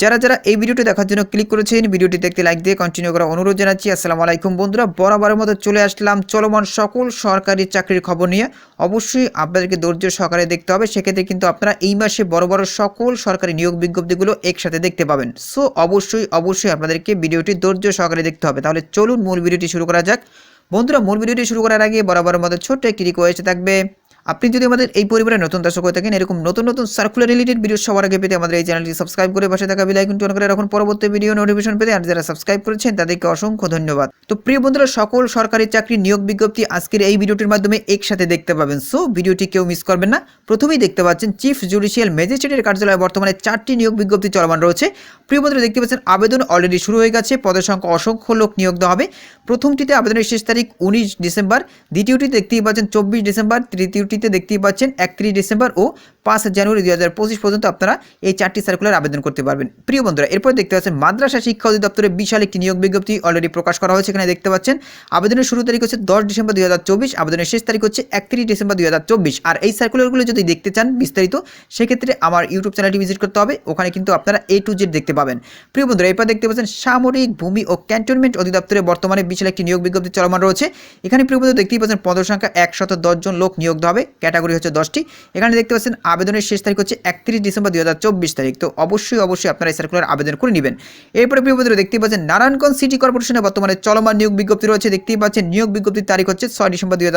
যারা যারা এই ভিডিওটি দেখার জন্য ক্লিক করেছেন ভিডিওটি দেখতে লাইক দিয়ে কন্টিনিউ করা অনুরোধ জানাচ্ছি। আসসালামু আলাইকুম বন্ধুরা, বরাবরের মতো চলে আসলাম চলমান সকল সরকারি চাকরির খবর নিয়ে। অবশ্যই আপনাদেরকে ধৈর্য সহকারে দেখতে হবে, সেক্ষেত্রে কিন্তু আপনারা এই মাসে বড় বড় সকল সরকারি নিয়োগ বিজ্ঞপ্তিগুলো একসাথে দেখতে পাবেন। সো অবশ্যই অবশ্যই আপনাদেরকে ভিডিওটি ধৈর্য সহকারে দেখতে হবে। তাহলে চলুন মূল ভিডিওটি শুরু করা যাক। বন্ধুরা, মূল ভিডিওটি শুরু করার আগে বরাবরের মতো ছোট্ট একটি রিকোয়েস্ট থাকবে। আপনি যদি আমাদের এই পরিবারের নতুন দর্শক হয়ে থাকেন, এরকম নতুন নতুন সার্কুলার রিলেটেড ভিডিও সবার আগে পেতে আমাদের এই চ্যানেলটি সাবস্ক্রাইব করে পাশে থাকা বেল আইকনটি অন করে রাখুন। পরবর্তী ভিডিও নোটিফিকেশন পেতে আর যারা সাবস্ক্রাইব করেছেন, তাদেরকে অসংখ্য ধন্যবাদ। তো প্রিয় বন্ধুরা, সকল সরকারি চাকরি নিয়োগ বিজ্ঞপ্তি আজকের এই ভিডিওটির মাধ্যমে একসাথে দেখতে পাবেন। সো ভিডিওটি কেউ মিস করবেন না। প্রথমেই দেখতে পাচ্ছেন চিফ জুডিশিয়াল ম্যাজিস্ট্রেটের কার্যালয়ে বর্তমানে চারটি নিয়োগ বিজ্ঞপ্তি চলমান রয়েছে। প্রিয় বন্ধুরা, দেখতে পাচ্ছেন আবেদন অলরেডি শুরু হয়ে গেছে। পদের সংখ্যা অসংখ্য লোক নিয়োগ দেওয়া হবে। প্রথমটিতে আবেদনের শেষ তারিখ উনিশ ডিসেম্বর, দ্বিতীয়টিতে দেখতেই পাচ্ছেন চব্বিশ ডিসেম্বর তৃতীয়টিতে দেখতেই পাচ্ছেন একত্রিশ ডিসেম্বর ও পাঁচ জানুয়ারি দুই হাজার পঁচিশ পর্যন্ত আপনারা এই চারটি সার্কুলার আবেদন করতে পারবেন। প্রিয় বন্ধুরা, এরপর দেখতে পাচ্ছেন মাদ্রাসা শিক্ষা অধিদপ্তরে বিশাল একটি নিয়োগ বিজ্ঞপ্তি অলরেডি প্রকাশ করা হয়েছে, এখানে দেখতে পাচ্ছেন আবেদনের শুরু তারিখ হচ্ছে দশ ডিসেম্বর দুই হাজার চব্বিশ, আবেদনের শেষ তারিখ হচ্ছে একত্রিশ ডিসেম্বর দুই হাজার চব্বিশ। আর এই সার্কুলারগুলো যদি দেখতে চান বিস্তারিত, সেক্ষেত্রে আমার ইউটিউব চ্যানেলটি ভিজিট করতে হবে, ওখানে কিন্তু আপনারা এ টু জেড দেখতে পাবেন। প্রিয় বন্ধুরা, এরপর দেখতে পাচ্ছেন সামরিক ভূমি ও ক্যান্টনমেন্ট অধিদপ্তরে বর্তমানে বিশাল একটি নিয়োগ বিজ্ঞপ্তি চলমান রয়েছে। এখানে প্রিয় বন্ধু দেখতেই পাচ্ছেন পদ সংখ্যা একশত জন লোক নিয়োগ দেওয়া হবে। ক্যাটাগরি হচ্ছে দশটি। এখানে দেখতে পাচ্ছেন আবেদনের শেষ তারিখ হচ্ছে একত্রিশ ডিসেম্বর দুই তারিখ। তো অবশ্যই অবশ্যই আপনারা এই সার্কুলার আবেদন করে নেবেন। এরপরে প্রিয় বন্ধুরা দেখতেই পাচ্ছেন নারায়ণগঞ্জ সিটি কর্পোরেশনে বর্তমানে চলমান নিয়োগ বিজ্ঞপ্তি রয়েছে। দেখতেই পাচ্ছেন নিয়োগ বিজ্ঞপ্তির তারিখ হচ্ছে ছয় ডিসেম্বর দুই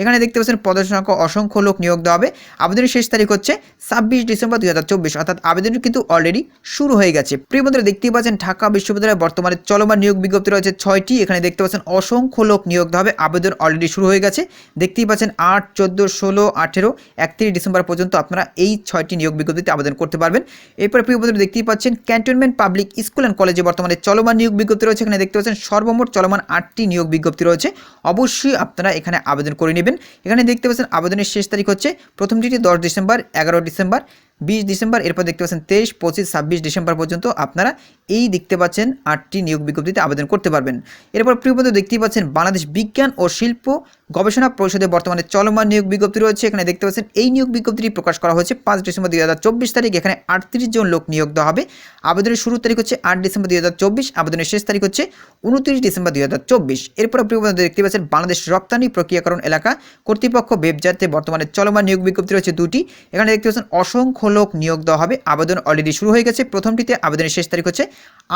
এখানে দেখতে পাচ্ছেন পদের সংখ্যা অসংখ্য লোক নিয়োগ দেওয়া হবে। আবেদনের শেষ তারিখ হচ্ছে ছাব্বিশ ডিসেম্বর দু হাজার চব্বিশ। অর্থাৎ আবেদন কিন্তু অলরেডি শুরু হয়ে গেছে। প্রিয় দেখতেই পাচ্ছেন ঢাকা বিশ্ববিদ্যালয়ে বর্তমানে চলমান নিয়োগ বিজ্ঞপ্তি রয়েছে ছয়টি। এখানে দেখতে পাচ্ছেন অসংখ্য লোক নিয়োগ দেওয়া হবে। আবেদন অলরেডি শুরু হয়ে গেছে। দেখতেই পাচ্ছেন আট চোদ্দ, ষোলো, আঠেরো, একত্রিশ ডিসেম্বর পর্যন্ত আপনারা এই ছয়টি নিয়োগ বিজ্ঞপ্তিতে আবেদন করতে পারবেন। এরপরে প্রিয় বন্ধুরা দেখতেই পাচ্ছেন, ক্যান্টনমেন্ট পাবলিক স্কুল অ্যান্ড কলেজে বর্তমানে চলমান নিয়োগ বিজ্ঞপ্তি রয়েছে। এখানে দেখতে পাচ্ছেন, সর্বমোট চলমান আটটি নিয়োগ বিজ্ঞপ্তি রয়েছে। অবশ্যই আপনারা এখানে আবেদন করে নেবেন। এখানে দেখতে পাচ্ছেন, আবেদনের শেষ তারিখ হচ্ছে প্রথমটি দশ ডিসেম্বর, এগারো ডিসেম্বর বিশ ডিসেম্বর, এরপর দেখতে পাচ্ছেন তেইশ, পঁচিশ, ছাব্বিশ ডিসেম্বর পর্যন্ত আপনারা এই দেখতে পাচ্ছেন আটটি নিয়োগ বিজ্ঞপ্তিতে আবেদন করতে পারবেন। এরপর প্রিয় বন্ধু, দেখতেই পাচ্ছেন বাংলাদেশ বিজ্ঞান ও শিল্প গবেষণা পরিষদে বর্তমানে চলমান নিয়োগ বিজ্ঞপ্তি রয়েছে। এখানে দেখতে পাচ্ছেন এই নিয়োগ বিজ্ঞপ্তিটি প্রকাশ করা হয়েছে পাঁচ ডিসেম্বর দুই হাজার চব্বিশ তারিখ। এখানে আটত্রিশ জন লোক নিয়োগ দেওয়া হবে। আবেদনের শুরুর তারিখ হচ্ছে আট ডিসেম্বর দুই হাজার চব্বিশ, আবেদনের শেষ তারিখ হচ্ছে উনত্রিশ ডিসেম্বর দুই হাজার চব্বিশ। এরপর প্রিয় বন্ধু, দেখতে পাচ্ছেন বাংলাদেশ রপ্তানি প্রক্রিয়াকরণ এলাকা কর্তৃপক্ষ বেবজাতে বর্তমানে চলমান নিয়োগ বিজ্ঞপ্তি রয়েছে দুটি। এখানে দেখতে পাচ্ছেন অসংখ্য লোক নিয়োগ দেওয়া হবে। আবেদন অলরেডি শুরু হয়ে গেছে। প্রথমটিতে আবেদনের শেষ তারিখ হচ্ছে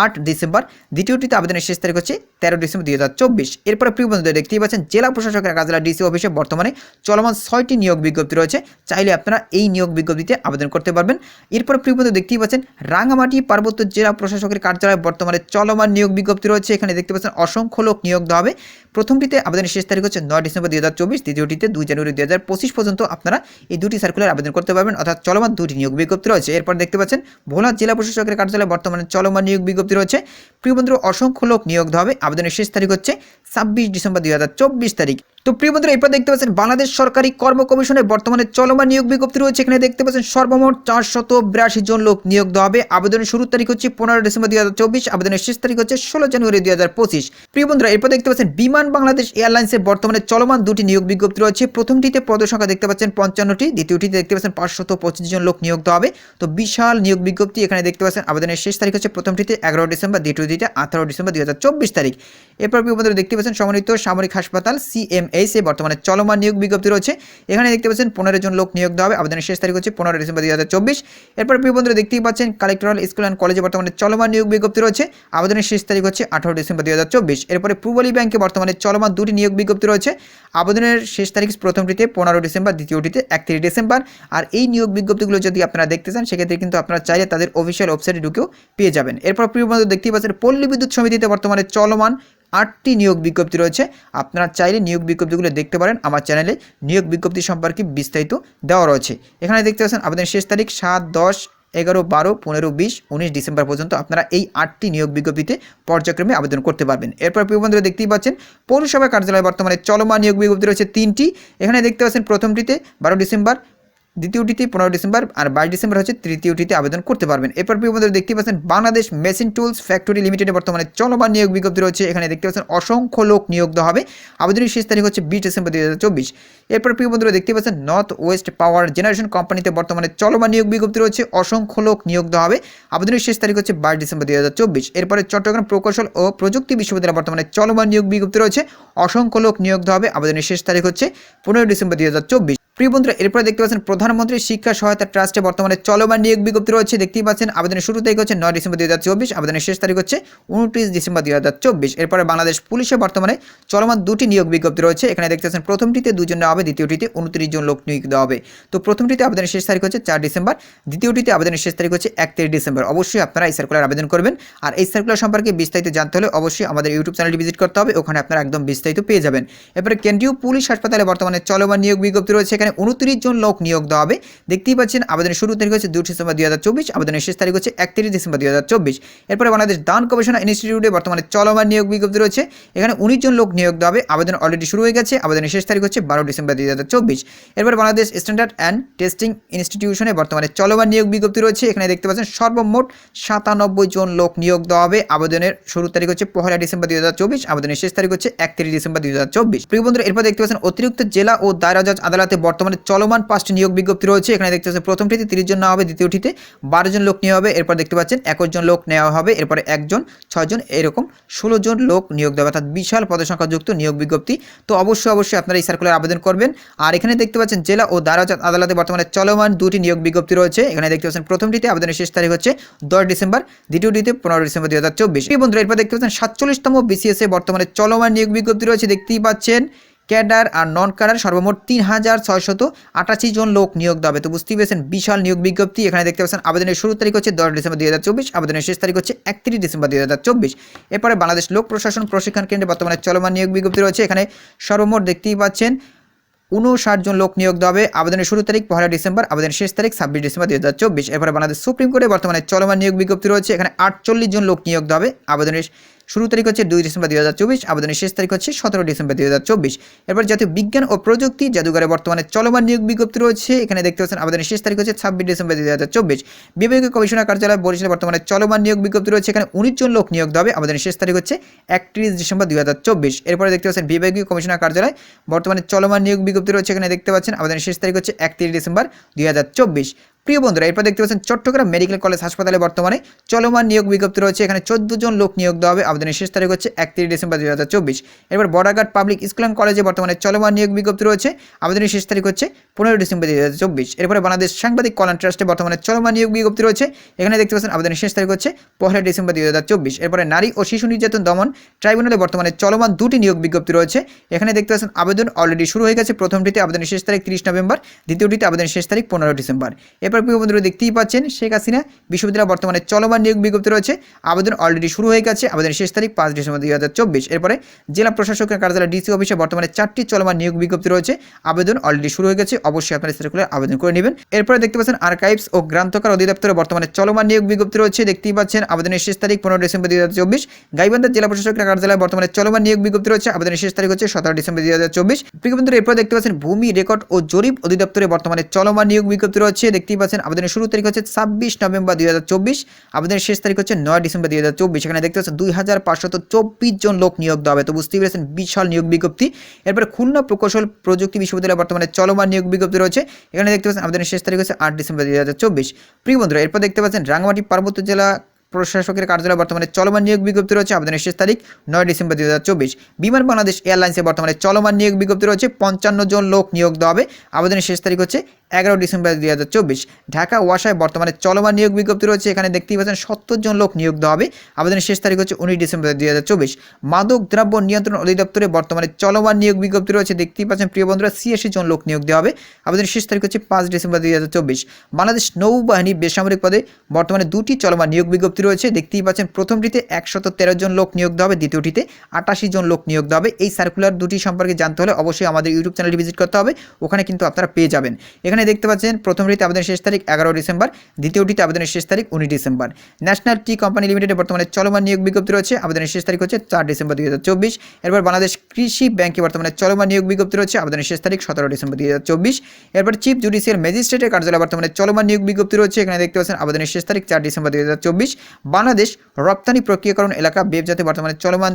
আট ডিসেম্বর। দ্বিতীয়টিতে আবেদনের শেষ তারিখ হচ্ছে তেরো ডিসেম্বর দুই হাজার চব্বিশ। এরপরে প্রিয় বন্ধুদের দেখতেই পাচ্ছেন, জেলা প্রশাসকের কাজলা ডিসি অফিসে বর্তমানে চলমান ছয়টি নিয়োগ বিজ্ঞপ্তি রয়েছে। চাইলে আপনারা এই নিয়োগ বিজ্ঞপ্তিতে আবেদন করতে পারবেন। এরপর প্রিয় বন্ধু দেখতেই পাচ্ছেন রাঙামাটি পার্বত্য জেলা প্রশাসকের কার্যালয়ে বর্তমানে চলমান নিয়োগ বিজ্ঞপ্তি রয়েছে। এখানে দেখতে পাচ্ছেন, অসংখ্য লোক নিয়োগ দেওয়া হবে। প্রথমটিতে আবেদনের শেষ তারিখ হচ্ছে নয় ডিসেম্বর দুই হাজার চব্বিশ। দ্বিতীয়টিতে দুই জানুয়ারি দুই হাজার পঁচিশ পর্যন্ত আপনারা এই দুটি সার্কুলার আবেদন করতে পারবেন। অর্থাৎ চলমান দুটি নিয়োগ বিজ্ঞপ্তি রয়েছে। এরপর দেখতে পাচ্ছেন ভোলা জেলা প্রশাসকের কার্যালয়ে বর্তমানে চলমান নিয়োগ বিজ্ঞপ্তি রয়েছে। প্রিয় বন্ধুরা, অসংখ্য লোক নিয়োগ হবে। আবেদনের শেষ তারিখ হচ্ছে ছাব্বিশ ডিসেম্বর দুই হাজার চব্বিশ তারিখ। তো প্রিয় বন্ধুরা, এরপর দেখতে পাচ্ছেন বাংলাদেশ সরকারি কর্ম কমিশনের বর্তমানে চলমান নিয়োগ বিজ্ঞপ্তি রয়েছে। এখানে দেখতে পাচ্ছেন সর্বমোট চারশত বিরাশি জন লোক নিয়োগ দেওয়া হবে। আবেদনের শুরুর তারিখ হচ্ছে পনেরো ডিসেম্বর দুই হাজার চব্বিশ, আবেদনের শেষ তারিখ হচ্ছে ষোলো জানুয়ারি দুই হাজার পঁচিশ। প্রিয় বন্ধুরা, এরপর দেখতে পাচ্ছেন বিমান বাংলাদেশ এয়ারলাইন্সের বর্তমানে চলমান দুটি নিয়োগ বিজ্ঞপ্তি রয়েছে। প্রথমটিতে পদ সংখ্যা দেখতে পাচ্ছেন পঞ্চান্নটি, দ্বিতীয়টিতে দেখতে পাচ্ছেন পাঁচশত পঁচিশ জন লোক নিয়োগ দেওয়া হবে। তো বিশাল নিয়োগ বিজ্ঞপ্তি এখানে দেখতে পাচ্ছেন আবেদনের শেষ তারিখ হচ্ছে প্রথমটিতে এগারো ডিসেম্বর, দ্বিতীয়টিতে আঠারো ডিসেম্বর দুই হাজার চব্বিশ তারিখ। এরপর প্রিয় বন্ধুরা, দেখতে পাচ্ছেন সমন্বিত সামরিক হাসপাতাল সিএমএইচ এ বর্তমানে চলমান নিয়োগ বিজ্ঞপ্তি রয়েছে। এখানে দেখতে পাচ্ছেন পনেরো জন লোক নিয়োগ দেওয়া হবে। আবেদনের শেষ তারিখ হচ্ছে পনেরো ডিসেম্বর দুই হাজার চব্বিশ। এরপর প্রিয় দেখতেই পাচ্ছেন, কালেক্টরাল স্কুল অ্যান্ড কলেজে বর্তমানে চলমান নিয়োগ বিজ্ঞপ্তি রয়েছে। আবেদনের শেষ তারিখ হচ্ছে আঠারো ডিসেম্বর দুই হাজার চব্বিশ। এরপরে পূর্বলী ব্যাংকে বর্তমানে চলমান দুটি নিয়োগ বিজ্ঞপ্তি রয়েছে। আবেদনের শেষ তারিখ প্রথমটিতে পনেরো ডিসেম্বর, দ্বিতীয়টিতে একত্রিশ ডিসেম্বর। আর এই নিয়োগ বিজ্ঞপ্তিগুলো যদি আপনারা দেখতে চান, সেক্ষেত্রে কিন্তু আপনারা চাইলে তাদের অফিসিয়াল ওয়েবসাইটে ঢুকেও পেয়ে যাবেন। এরপর প্রিয় বন্ধু দেখতেই পাচ্ছেন, পল্লী বিদ্যুৎ সমিতিতে বর্তমানে চলমান আটটি নিয়োগ বিজ্ঞপ্তি রয়েছে। আপনারা চাইলে নিয়োগ বিজ্ঞপ্তিগুলো দেখতে পারেন। আমার চ্যানেলে নিয়োগ বিজ্ঞপ্তি সম্পর্কে বিস্তারিত দেওয়া রয়েছে। এখানে দেখতে পাচ্ছেন, আবেদনের শেষ তারিখ সাত, দশ, এগারো, বারো, পনেরো, বিশ, উনিশ ডিসেম্বর পর্যন্ত আপনারা এই আটটি নিয়োগ বিজ্ঞপ্তিতে পর্যায়ক্রমে আবেদন করতে পারবেন। এরপর প্রিয় বন্ধুরা দেখতেই পাচ্ছেন, পৌরসভা কার্যালয়ে বর্তমানে চলমান নিয়োগ বিজ্ঞপ্তি রয়েছে তিনটি। এখানে দেখতে পাচ্ছেন, প্রথমটিতে বারো ডিসেম্বর দ্বিতীয়টিতে পনেরো ডিসেম্বর আর বাইশ ডিসেম্বর হচ্ছে তৃতীয়টিতে আবেদন করতে পারবেন। এরপর বন্ধুরা দেখতে পাচ্ছেন, বাংলাদেশ মেশিন টুলস ফ্যাক্টরি লিমিটেডে বর্তমানে চলমান নিয়োগ বিজ্ঞপ্তি রয়েছে। এখানে দেখতে পাচ্ছেন, অসংখ্য লোক নিয়োগ দেওয়া হবে। আবেদনের শেষ তারিখ হচ্ছে বিশ ডিসেম্বর দুই হাজার চব্বিশ। এরপর বন্ধুরা দেখতে পাচ্ছেন নর্থ ওয়েস্ট পাওয়ার জেনারেশন কোম্পানিতে বর্তমানে চলমান নিয়োগ বিজ্ঞপ্তি রয়েছে। অসংখ্য লোক নিয়োগ দেওয়া হবে। আবেদনের শেষ তারিখ হচ্ছে বাইশ ডিসেম্বর দুই হাজার চব্বিশ। এরপরে চট্টগ্রাম প্রকৌশল ও প্রযুক্তি বিশ্ববিদ্যালয় বর্তমানে চলমান নিয়োগ বিজ্ঞপ্তি রয়েছে। অসংখ্য লোক নিয়োগ দেওয়া হবে। আবেদনের শেষ তারিখ হচ্ছে পনেরো ডিসেম্বর দুই হাজার চব্বিশ। প্রিয় বন্ধুরা, এরপরে দেখতে পাচ্ছেন প্রধানমন্ত্রী শিক্ষা সহায়তা ট্রাস্টে বর্তমানে চলমান নিয়োগ বিজ্ঞপ্তি রয়েছে। দেখতেই পাচ্ছেন, আবেদনের শুরু তারিখ হচ্ছে নয় ডিসেম্বর দুই চব্বিশ, আবেদনের শেষ তারিখ হচ্ছে উনত্রিশ ডিসেম্বর দুই হাজার চব্বিশ। এরপরে বাংলাদেশ পুলিশে বর্তমানে চলমান দুটি নিয়োগ বিজ্ঞপ্তি রয়েছে। এখানে দেখতে পাচ্ছেন, প্রথমটিতে দুজন হবে, দ্বিতীয়টিতে উনত্রিশ জন লোক নিয়োগ দেওয়া হবে। তো প্রথমটিতে আবেদনের শেষ তারিখ হচ্ছে চার ডিসেম্বর, দ্বিতীয়টিতে আবেদনের শেষ তারিখ হচ্ছে একত্রিশ ডিসেম্বর। অবশ্যই আপনারা এই সার্কুলার আবেদন করবেন। আর এই সার্কুলার সম্পর্কে বিস্তারিত জানতে হলে অবশ্যই আমাদের ইউটিউব চ্যানেলটি ভিজিট করতে হবে, ওখানে আপনারা একদম বিস্তারিত পেয়ে যাবেন। এরপরে কেন্দ্রীয় পুলিশ হাসপাতালে বর্তমানে চলমান নিয়োগ বিজ্ঞপ্তি রয়েছে এখানে উনত্রিশ জন লোক নিয়োগ দেওয়া হবে। দেখতেই পাচ্ছেন, আবেদনের শুরু তারিখ হচ্ছে দুই ডিসেম্বর দুই হাজার চব্বিশ, আবেদনের শেষ তারিখ হচ্ছে একত্রিশ ডিসেম্বর দুই হাজার চব্বিশ। এরপরে বাংলাদেশ দান গবেষণা ইনস্টিটিউটে বর্তমানে চলমান নিয়োগ বিজ্ঞপ্তি রয়েছে। এখানে উনিশ জন লোক নিয়োগ দেওয়া হবে। আবেদন অলরেডি শুরু হয়ে গেছে। আবেদনের শেষ তারিখ হচ্ছে বারো ডিসেম্বর দুই হাজার চব্বিশ। এরপরে বাংলাদেশ স্ট্যান্ডার্ড অ্যান্ড টেস্টিং ইনস্টিটিউশনে বর্তমানে চলমান নিয়োগ বিজ্ঞপ্তি রয়েছে। এখানে দেখতে পাচ্ছেন, সর্বমোট সাতানব্বই জন লোক নিয়োগ দেওয়া হবে। আবেদনের শুরু তারিখ হচ্ছে পহেলা ডিসেম্বর দুই হাজার চব্বিশ। আবেদনের শেষ তারিখ হচ্ছে একত্রিশ ডিসেম্বর দুই হাজার চব্বিশ। প্রিয় বন্ধুরা, এরপর দেখতে পাচ্ছেন, অতিরিক্ত জেলা ও দায়রা জজ আদালতে বর্তমানে চলমান পাঁচটি নিয়োগ বিজ্ঞপ্তি রয়েছে। এখানে দেখতে পাচ্ছেন প্রথমটিতে তিরিশ জন নেওয়া হবে দ্বিতীয়টিতে বারো জন লোক নেওয়া হবে। এরপর দেখতে পাচ্ছেন, একুশ জন লোক নেওয়া হবে, এরপরে একজন ছয়জন এরকম ষোলো জন লোক নিয়োগ হবে অর্থাৎ বিশাল পদসংখ্যাযুক্ত নিয়োগ বিজ্ঞপ্তি। তো অবশ্যই অবশ্যই আপনারা এই সার্কুলার আবেদন করবেন। আর এখানে দেখতে পাচ্ছেন, জেলা ও দায়রা আদালতে বর্তমানে চলমান দুটি নিয়োগ বিজ্ঞপ্তি রয়েছে। এখানে দেখতে পাচ্ছেন প্রথমটিতে আবেদনের শেষ তারিখ হচ্ছে দশ ডিসেম্বর দ্বিতীয়টিতে পনেরো ডিসেম্বর দুই হাজার চব্বিশ। বন্ধুরা, এরপর দেখতে পাচ্ছেন, সাতচল্লিশতম বিসিএস এ বর্তমানে চলমান নিয়োগ বিজ্ঞপ্তি রয়েছে। দেখতেই পাচ্ছেন ক্যাডার আর নন ক্যাডার সর্বমোট তিন হাজার ছয়শত আটাশি জন লোক নিয়োগ দেবে তো বুঝতেই পেরেছেন, বিশাল নিয়োগ বিজ্ঞপ্তি। এখানে দেখতে পাচ্ছেন, আবেদনের শুরু তারিখ হচ্ছে দশ ডিসেম্বর দুই হাজার চব্বিশ, আবেদনের শেষ তারিখ হচ্ছে একত্রিশ ডিসেম্বর দুই হাজার চব্বিশ। এরপরে বাংলাদেশ লোক প্রশাসন প্রশিক্ষণ কেন্দ্রে বর্তমানে চলমান নিয়োগ বিজ্ঞপ্তি রয়েছে। এখানে সর্বমোট দেখতেই পাচ্ছেন উনষাট জন লোক নিয়োগ হবে। আবেদনের শুরু তারিখ পহেলা ডিসেম্বর, আবেদনের শেষ তারিখ ছাব্বিশ ডিসেম্বর দুই হাজার চব্বিশ। এরপরে বাংলাদেশ সুপ্রিম কোর্টে বর্তমানে চলমান নিয়োগ বিজ্ঞপ্তি রয়েছে। এখানে আটচল্লিশ জন লোক নিয়োগ হবে। আবেদনের শুরু তারিখ হচ্ছে দুই ডিসেম্বর দুই হাজার চব্বিশ, আবেদনের শেষ তারিখ হচ্ছে সতেরো ডিসেম্বর দুই হাজার চব্বিশ। এরপর জাতীয় বিজ্ঞান ও প্রযুক্তি, জাদুঘরে বর্তমানে চলমান নিয়োগ বিজ্ঞপ্তি রয়েছে। এখানে দেখতে পাচ্ছেন আবেদনের শেষ তারিখ হচ্ছে ছাব্বিশ ডিসেম্বর দুই হাজার চব্বিশ। বিভাগীয় কমিশনার কার্যালয়, বরিশালে বর্তমানে চলমান নিয়োগ বিজ্ঞপ্তি রয়েছে। এখানে উনিশ জন লোক নিয়োগ হবে। আবেদনের শেষ তারিখ হচ্ছে একত্রিশ ডিসেম্বর দুই হাজার চব্বিশ। এরপরে দেখতে পাচ্ছেন বিভাগীয় কমিশনার কার্যালয়, বর্তমানে চলমান নিয়োগ বিজ্ঞপ্তি রয়েছে। এখানে দেখতে পাচ্ছেন আবেদনের শেষ তারিখ হচ্ছে একত্রিশ ডিসেম্বর দুই হাজার চব্বিশ। প্রিয় বন্ধুরা, এরপর দেখতে পাচ্ছেন চট্টগ্রাম মেডিকেল কলেজ হাসপাতালে বর্তমানে চলমান নিয়োগ বিজ্ঞপ্তি রয়েছে। এখানে চোদ্দ জন লোক নিয়োগ দেওয়া হবে। আবেদনের শেষ তারিখ হচ্ছে একত্রিশ ডিসেম্বর দুই হাজার চব্বিশ। এরপর বর্ডারঘাট পাবলিক স্কুল অ্যান্ড কলেজে বর্তমানে চলমান নিয়োগ বিজ্ঞপ্তি রয়েছে। আবেদনের শেষ তারিখ হচ্ছে পনেরো ডিসেম্বর দুই হাজার চব্বিশ। এরপরে বাংলাদেশ সাংবাদিক কল্যাণ ট্রাস্টে বর্তমানে চলমান নিয়োগ বিজ্ঞপ্তি রয়েছে। এখানে দেখতে পাচ্ছেন আবেদনের শেষ তারিখ হচ্ছে পহেলা ডিসেম্বর দুই হাজার চব্বিশ। এরপরে নারী ও শিশু নির্যাতন দমন ট্রাইব্যুনালে বর্তমানে চলমান দুটি নিয়োগ বিজ্ঞপ্তি রয়েছে। এখানে দেখতে পাচ্ছেন আবেদন অলরেডি শুরু হয়ে গেছে। প্রথমটিতে আবেদনের শেষ তারিখ তিরিশ নভেম্বর, দ্বিতীয়টিতে আবেদনের শেষ তারিখ পনেরো ডিসেম্বর। এরপর প্রিয় বন্ধুরা দেখতেই পাচ্ছেন, শেখ হাসিনা বিশ্ববিদ্যালয় বর্তমানে চলমান নিয়োগ বিজ্ঞপ্তি রয়েছে। আবেদন অলরেডি শুরু হয়ে গেছে, আবেদনের শেষ তারিখ পাঁচ ডিসেম্বর দুই হাজার চব্বিশ। এরপরে জেলা প্রশাসকের কার্যালয় ডিসি অফিসে বর্তমানে চারটি চলমান নিয়োগ বিজ্ঞপ্তি রয়েছে, আবেদন অলরেডি শুরু হয়ে গেছে, অবশ্যই আপনার সার্কুলার আবেদন করে নেবেন। এরপরে দেখতে পাচ্ছেন আর্কাইভস ও গ্রান্থকার অধিদপ্তরে বর্তমানে চলমান নিয়োগ বিজ্ঞপ্তি রয়েছে, দেখতেই পাচ্ছেন আবেদনের শেষ তারিখ পনেরো ডিসেম্বর দুই হাজার চব্বিশ। গাইবান্ধার জেলা প্রশাসকের কার্যালয়ে বর্তমানে চলমান নিয়োগ বিজ্ঞপ্তি রয়েছে, আবেদনের শেষ তারিখ হচ্ছে সতেরো ডিসেম্বর দুই হাজার চব্বিশ। এরপর দেখতে পাচ্ছেন ভূমি রেকর্ড ও জরিপ অধিদপ্তরে বর্তমানে চলমান নিয়োগ বিজ্ঞপ্তি রয়েছে, দেখতেই পাচ্ছেন। আবেদনের শুরু তারিখ হচ্ছে ছাব্বিশ নভেম্বর দুই হাজার চব্বিশ, আবেদনের শেষ তারিখ হচ্ছে নয় ডিসেম্বর দুই হাজার চব্বিশ। এখানে দেখতে পাচ্ছেন দুই জন লোক নিয়োগ দেওয়া হবে। তো বুঝতেই পেরেছেন, বিশাল নিয়োগ বিজ্ঞপ্তি। এরপরে খুলনা প্রকৌশল প্রযুক্তি বিশ্ববিদ্যালয়ে বর্তমানে চলমান নিয়োগ বিজ্ঞপ্তি রয়েছে। এখানে দেখতে পাচ্ছেন, আবেদনের শেষ তারিখ হচ্ছে আট ডিসেম্বর দুই হাজার চব্বিশ। প্রিয় বন্ধুরা, এরপর দেখতে পাচ্ছেন, রাঙ্গামাটি পার্বত্য জেলা প্রশাসকের কার্যালয় বর্তমানে চলমান নিয়োগ বিজ্ঞপ্তি রয়েছে। আবেদনের শেষ তারিখ নয় ডিসেম্বর দুই হাজার চব্বিশ। বিমান বাংলাদেশ এয়ারলাইন্সে বর্তমানে চলমান নিয়োগ বিজ্ঞপ্তি রয়েছে। পঞ্চান্ন জন লোক নিয়োগ দেওয়া হবে। আবেদনের শেষ তারিখ হচ্ছে এগারো ডিসেম্বর দুই হাজার চব্বিশ। ঢাকা ওয়াসায় বর্তমানে চলমান নিয়োগ বিজ্ঞপ্তি রয়েছে। এখানে দেখতেই পাচ্ছেন সত্তর জন লোক নিয়োগ দেওয়া হবে। আবেদনের শেষ তারিখ হচ্ছে উনিশ ডিসেম্বর দুই হাজার চব্বিশ। মাদক দ্রব্য নিয়ন্ত্রণ অধিদপ্তরে বর্তমানে চলমান নিয়োগ বিজ্ঞপ্তি রয়েছে। দেখতেই পাচ্ছেন, প্রিয় বন্ধুরা, ছিয়াশি জন লোক নিয়োগ দেওয়া হবে। আবেদনের শেষ তারিখ হচ্ছে পাঁচ ডিসেম্বর দুই হাজার চব্বিশ। বাংলাদেশ নৌবাহিনী বেসামরিক পদে বর্তমানে দুটি চলমান নিয়োগ বিজ্ঞপ্তি রয়েছে। দেখতেই পাচ্ছেন, প্রথমটিতে একশত তেরো জন লোক নিয়োগ দেওয়া হবে। দ্বিতীয়টিতে আটাশি জন লোক নিয়োগ দেওয়া হবে। এই সার্কুলার দুটি সম্পর্কে জানতে হলে অবশ্যই আমাদের ইউটিউব চ্যানেলটি ভিজিট করতে হবে। ওখানে কিন্তু আপনারা পেয়ে যাবেন। এখানে এখানে দেখতে পাচ্ছেন প্রথমটিতে আবেদনের শেষ তারিখ এগারো ডিসেম্বর দ্বিতীয়টিতে আবেদনের শেষ তারিখ উনিশ ডিসেম্বর। ন্যাশনাল টি কোম্পানি লিমিটেডে বর্তমানে চলমান নিয়োগ বিজ্ঞপ্তি রয়েছে, আবেদনের শেষ তারিখ হচ্ছে চার ডিসেম্বর দুই হাজার চব্বিশ। এরপর বাংলাদেশ কৃষি ব্যাংকে বর্তমানে চলমান নিয়োগ বিজ্ঞপ্তি রয়েছে, আবেদনের শেষ তারিখ সতেরো ডিসেম্বর দুই হাজার চব্বিশ। এরপর চিফ জুডিশিয়াল ম্যাজিস্ট্রেটের কার্যালয় বর্তমানে চলমান নিয়োগ বিজ্ঞপ্তি রয়েছে, এখানে দেখতে পাচ্ছেন, আবেদনের শেষ তারিখ চার ডিসেম্বর দুই হাজার চব্বিশ। বাংলাদেশ রপ্তানি প্রক্রিয়াকরণ এলাকা বেবজাতে বর্তমানে চলমান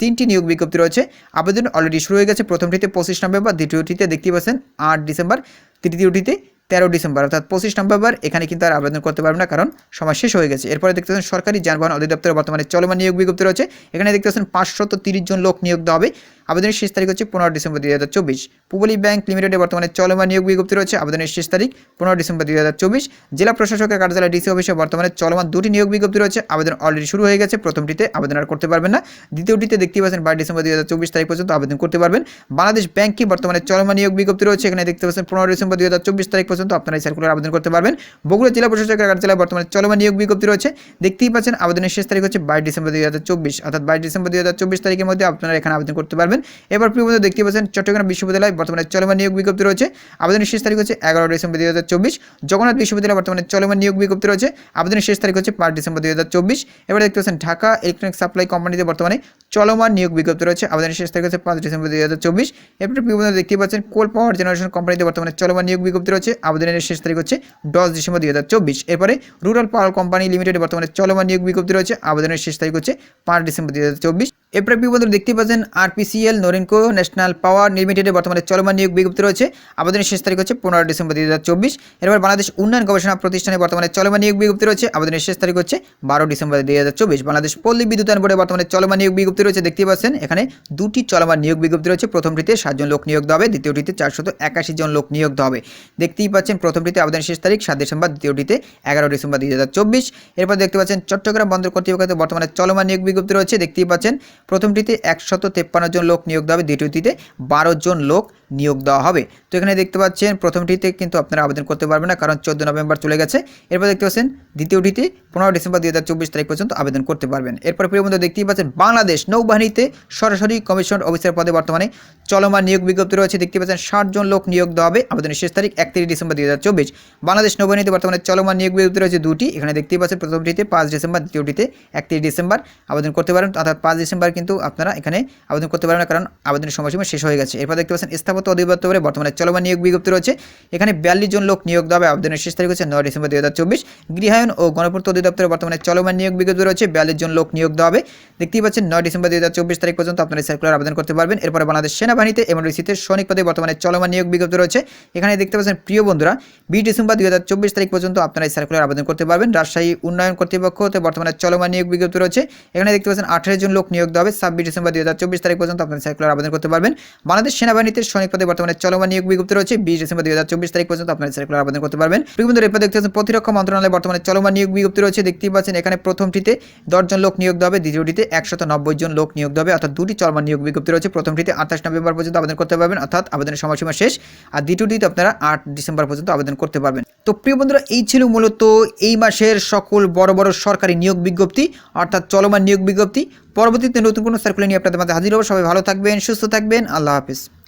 তিনটি নিয়োগ বিজ্ঞপ্তি রয়েছে। আবেদন অলরেডি শুরু হয়ে গেছে। প্রথমটিতে পঁচিশ নভেম্বর দ্বিতীয়টিতে দেখতে পাচ্ছেন আট ডিসেম্বর তৃতীয়টিতে তেরো ডিসেম্বর। অর্থাৎ পঁচিশ নভেম্বর, এখানে কিন্তু আর আবেদন করতে পারবে না, কারণ সময় শেষ হয়ে গেছে। এরপরে দেখতে পাচ্ছেন সরকারি যানবাহন অধিদপ্তরে বর্তমানে চলমান নিয়োগ বিজ্ঞপ্তি রয়েছে। এখানে দেখতে পাচ্ছেন পাঁচশত তিরিশ জন লোক নিয়োগ দেওয়া হবে। আবেদনের শেষ তারিখ হচ্ছে পনেরো ডিসেম্বর দুই হাজার চব্বিশ। পুবলি ব্যাংক লিমিটেডে বর্তমানে চলমান নিয়োগ বিজ্ঞপ্তি রয়েছে আবেদনের শেষ তারিখ পনেরো ডিসেম্বর দুই হাজার চব্বিশ। জেলা প্রশাসকের কার্যালয় ডিসি অফিসে বর্তমানে চলমান দুটি নিয়োগ বিজ্ঞপ্তি রয়েছে। আবেদন অলরেডি শুরু হয়ে গেছে, প্রথমটিতে আবেদন আর করতে পারবেন না। দ্বিতীয়টিতে দেখতে পাচ্ছেন বাইশ ডিসেম্বর দুই হাজার চব্বিশ তারিখ পর্যন্ত আবেদন করতে পারবেন। বাংলাদেশ ব্যাংকে বর্তমানে চলমান নিয়োগ বিজ্ঞপ্তি রয়েছে? এখানে দেখতে পাচ্ছেন পনেরো ডিসেম্বর দুই হাজার চব্বিশ তারিখ পর্যন্ত আপনারা এই সার্কুলার আবেদন করতে পারবেন। বগুড়া জেলা প্রশাসকের কার্যালয়ে বর্তমানে চলমান নিয়োগ বিজ্ঞপ্তি রয়েছে। দেখতেই পাচ্ছেন আবেদনের শেষ তারিখ হচ্ছে বাইশ ডিসেম্বর দুই হাজার চব্বিশ। অর্থাৎ বাইশ ডিসেম্বর দুই হাজার চব্বিশ তারিখের মধ্যে আপনারা এখানে আবেদন করতে পারবেন। এবার প্রিয় বন্ধু দেখতে পাচ্ছেন চট্টগ্রাম বিশ্ববিদ্যালয় বর্তমানে চলমান নিয়োগ বিজ্ঞপ্তি রয়েছে। আবেদনের শেষ তারিখ হচ্ছে এগারো ডিসেম্বর দুই হাজার চব্বিশ। জগন্নাথ বিশ্ববিদ্যালয় বর্তমানে চলমান নিয়োগ বিজ্ঞপ্তি রয়েছে। আবেদনের শেষ তারিখ হচ্ছে পাঁচ ডিসেম্বর দুই হাজার চব্বিশ। এবার দেখতে পাচ্ছেন ঢাকা ইলেকট্রনিক সাপ্লাই কোম্পানিতে বর্তমানে চলমান নিয়োগ বিজ্ঞপ্তি রয়েছে। আবেদনের শেষ তারিখ হচ্ছে পাঁচ ডিসেম্বর দুই হাজার চব্বিশ। এরপরে প্রিয় বন্ধু দেখতে পাচ্ছেন কোল পাওয়ার জেনারেশন কোম্পানিতে বর্তমানে চলমান নিয়োগ বিজ্ঞপ্তি রয়েছে। আবেদনের শেষ তারিখ হচ্ছে দশ ডিসেম্বর দুই হাজার চব্বিশ। এরপরে রুরাল পাওয়ার কোম্পানি লিমিটেড বর্তমানে চলমান নিয়োগ বিজ্ঞপ্তি রয়েছে। আবেদনের শেষ তারিখ হচ্ছে পাঁচ ডিসেম্বর দুই হাজার চব্বিশ। এরপরে বন্ধু দেখতে পাচ্ছেন আরপিসিএল নরেনকো ন্যাশনাল পাওয়ার লিমিটেডে বর্তমানে চলমান নিয়োগ বিজ্ঞপ্তি রয়েছে। আবেদনের শেষ তারিখ হচ্ছে পনেরো ডিসেম্বর দুই হাজার চব্বিশ। এরপর বাংলাদেশ উন্নয়ন গবেষণা প্রতিষ্ঠানে বর্তমানে চলমান নিয়োগ বিজ্ঞপ্তি রয়েছে। আবেদনের শেষ তারিখ হচ্ছে বারো ডিসেম্বর দুই হাজার চব্বিশ। বাংলাদেশ পল্লী বিদ্যুতায়ন বোর্ডে বর্তমানে চলমান নিয়োগ বিজ্ঞপ্তি রয়েছে। দেখতে পাচ্ছেন, এখানে দুটি চলমান নিয়োগ বিজ্ঞপ্তি রয়েছে। প্রথমটিতে সাতজন লোক নিয়োগ দেওয়া হবে, দ্বিতীয়টিতে চারশত একাশি জন লোক নিয়োগ দেওয়া হবে। দেখতেই পাচ্ছেন, প্রথমটিতে আবেদনের শেষ তারিখ সাত ডিসেম্বর, দ্বিতীয়টিতে এগারো ডিসেম্বর দুই হাজার চব্বিশ। এরপর দেখতে পাচ্ছেন, চট্টগ্রাম বন্দর কর্তৃপক্ষ বর্তমানে চলমান নিয়োগ বিজ্ঞপ্তি রয়েছে। দেখতেই পাচ্ছেন প্রথমটিতে একশত তেপ্পান্ন জন লোক নিয়োগ দেওয়া হবে দ্বিতীয়টিতে বারো জন লোক নিয়োগ দেওয়া হবে। তো এখানে দেখতে পাচ্ছেন, প্রথমটিতে কিন্তু আপনারা আবেদন করতে পারবেন না, কারণ চোদ্দ নভেম্বর চলে গেছে। এরপর দেখতে পাচ্ছেন, দ্বিতীয়টিতে পনেরো ডিসেম্বর দু হাজার চব্বিশ তারিখ পর্যন্ত আবেদন করতে পারবেন। এরপর প্রিয় বন্ধু, দেখতেই পাচ্ছেন, বাংলাদেশ নৌবাহিনীতে সরাসরি কমিশন অফিসার পদে বর্তমানে চলমান নিয়োগ বিজ্ঞপ্তি রয়েছে। দেখতে পাচ্ছেন, ষাট জন লোক নিয়োগ দেওয়া হবে আবেদনের শেষ তারিখ একত্রিশ ডিসেম্বর দু হাজার চব্বিশ। বাংলাদেশ নৌবাহিনীতে বর্তমানে চলমান নিয়োগ বিজ্ঞপ্তি রয়েছে দুটি। এখানে দেখতেই পাচ্ছেন, প্রথমটিতে পাঁচ ডিসেম্বর, দ্বিতীয়টিতে একত্রিশ ডিসেম্বর আবেদন করতে পারেন। অর্থাৎ পাঁচ ডিসেম্বর কিন্তু আপনারা এখানে আবেদন করতে পারবেন না, কারণ আবেদনের সময়সীমা শেষ হয়ে গেছে। এরপর দেখতে পাচ্ছেন স্থাপত্য অধিদপ্তরে বর্তমানে চলমান নিয়োগ বিজ্ঞপ্তি রয়েছে। এখানে বিয়াল্লিশ জন লোক নিয়োগ দেওয়া হবে আবেদনের শেষ তারিখ হচ্ছে নয় ডিসেম্বর দুই হাজার চব্বিশ। গৃহায়ন ও গণপূর্ত অধিদপ্তরে বর্তমানে চলমান নিয়োগ বিজ্ঞপ্তি রয়েছে, বিয়াল্লিশ জন লোক নিয়োগ দেওয়া হবে। দেখতেই পাচ্ছেন, নয় ডিসেম্বর দুই হাজার চব্বিশ তারিখ পর্যন্ত আপনারা সার্কুলার আবেদন করতে পারবেন। এরপরে বাংলাদেশ সেনাবাহিনীতে এবং রিসিতে সৈনিক পদে বর্তমানে চলমান নিয়োগ বিজ্ঞপ্তি রয়েছে। এখানে দেখতে পাচ্ছেন, প্রিয় বন্ধুরা, বিশ ডিসেম্বর দুই হাজার চব্বিশ তারিখ পর্যন্ত আপনারা সার্কুলার আবেদন করতে পারবেন। রাজশাহী উন্নয়ন কর্তৃপক্ষতে বর্তমানে চলমান নিয়োগ বিজ্ঞপ্তি রয়েছে। এখানে দেখতে পাচ্ছেন, আঠারো জন লোক নিয়োগ দেওয়া হবে। ছাব্বিশ ডিসেম্বর দুই হাজার চব্বিশ তারিখ পর্যন্ত আপনারা সার্কুলার আবেদন করতে পারবেন। বাংলাদেশ সেনাবাহিনীতে সৈনিক পদে বর্তমানে চলমান নিয়োগ বিজ্ঞপ্তি রয়েছে। বিশ ডিসেম্বর দুই হাজার চব্বিশ তারিখ পর্যন্ত আপনারা সার্কুলার আবেদন করতে পারবেন। বন্ধুরা এরপর দেখতে পাচ্ছেন প্রতিরক্ষা মন্ত্রণালয়ে বর্তমানে চলমান নিয়োগ বিজ্ঞপ্তি রয়েছে। দেখতেই পাচ্ছেন, এখানে প্রথমটিতে দশজন লোক নিয়োগ হবে, দ্বিতীয়টিতে একশত নব্বই জন লোক নিয়োগ হবে। অর্থাৎ দুটি চলমান নিয়োগ বিজ্ঞপ্তি রয়েছে। প্রথমটিতে আঠাশ নভেম্বর পর্যন্ত আবেদন করতে পারবেন, অর্থাৎ আবেদনের সময়সীমা শেষ। আর দ্বিতীয়টিতে আপনারা আট ডিসেম্বর পর্যন্ত আবেদন করতে পারবেন। তো প্রিয় বন্ধুরা, এই ছিল মূলত এই মাসের সকল বড় বড় সরকারি নিয়োগ বিজ্ঞপ্তি, অর্থাৎ চলমান নিয়োগ বিজ্ঞপ্তি। পরবর্তীতে নতুন কোনো সার্কুলার নিয়ে আপনাদের মাঝে হাজির হব। সবাই ভালো থাকবেন, সুস্থ থাকবেন। আল্লাহ হাফিজ।